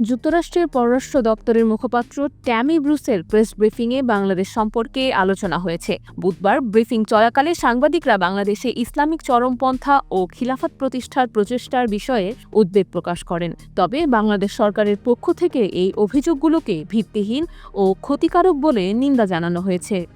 যুক্তরাষ্ট্রের পররাষ্ট্র দপ্তরের মুখপাত্র ট্যামি ব্রুসের প্রেস ব্রিফিংয়ে বাংলাদেশ সম্পর্কে আলোচনা হয়েছে। বুধবার ব্রিফিং চলাকালে সাংবাদিকরা বাংলাদেশে ইসলামিক চরমপন্থা ও খিলাফত প্রতিষ্ঠার প্রচেষ্টার বিষয়ে উদ্বেগ প্রকাশ করেন। তবে বাংলাদেশ সরকারের পক্ষ থেকে এই অভিযোগগুলোকে ভিত্তিহীন ও ক্ষতিকারক বলে নিন্দা জানানো হয়েছে।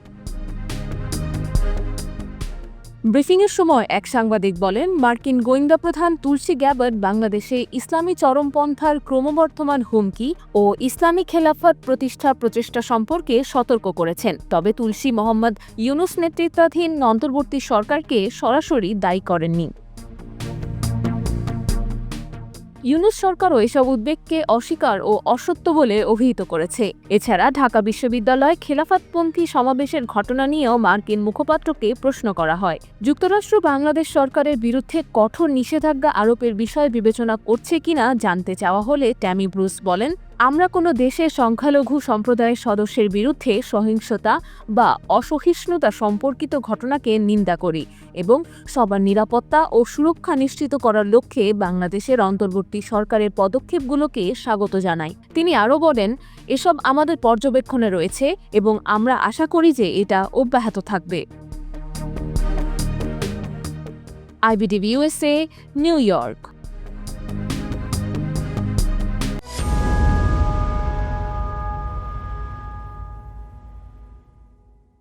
ব্রিফিংয়ের সময় এক সাংবাদিক বলেন, মার্কিন গোয়েন্দা প্রধান তুলসী গ্যাবার্ড বাংলাদেশে ইসলামী চরমপন্থার ক্রমবর্ধমান হুমকি ও ইসলামী খেলাফত প্রতিষ্ঠা প্রচেষ্টা সম্পর্কে সতর্ক করেছেন। তবে তুলসী মোহাম্মদ ইউনুস নেতৃত্বাধীন অন্তর্বর্তী সরকারকে সরাসরি দায়ী করেননি। ইউনুস সরকারও এসব উদ্বেগকে অস্বীকার ও অসত্য বলে অভিহিত করেছে। এছাড়া ঢাকা বিশ্ববিদ্যালয় খেলাফতপন্থী সমাবেশের ঘটনা নিয়েও মার্কিন মুখপাত্রকে প্রশ্ন করা হয়। যুক্তরাষ্ট্র বাংলাদেশ সরকারের বিরুদ্ধে কঠোর নিষেধাজ্ঞা আরোপের বিষয়ে বিবেচনা করছে কিনা জানতে চাওয়া হলে ট্যামি ব্রুস বলেন আমরা কোনো দেশের সংখ্যালঘু সম্প্রদায়ের সদস্যের বিরুদ্ধে সহিংসতা বা অসহিষ্ণুতা সম্পর্কিত ঘটনাকে নিন্দা করি এবং সবার নিরাপত্তা ও সুরক্ষা নিশ্চিত করার লক্ষ্যে বাংলাদেশের অন্তর্বর্তী সরকারের পদক্ষেপগুলোকে স্বাগত জানাই। তিনি আরও বলেন, এসব আমাদের পর্যবেক্ষণে রয়েছে এবং আমরা আশা করি যে এটা অব্যাহত থাকবে। IBDV USA New York.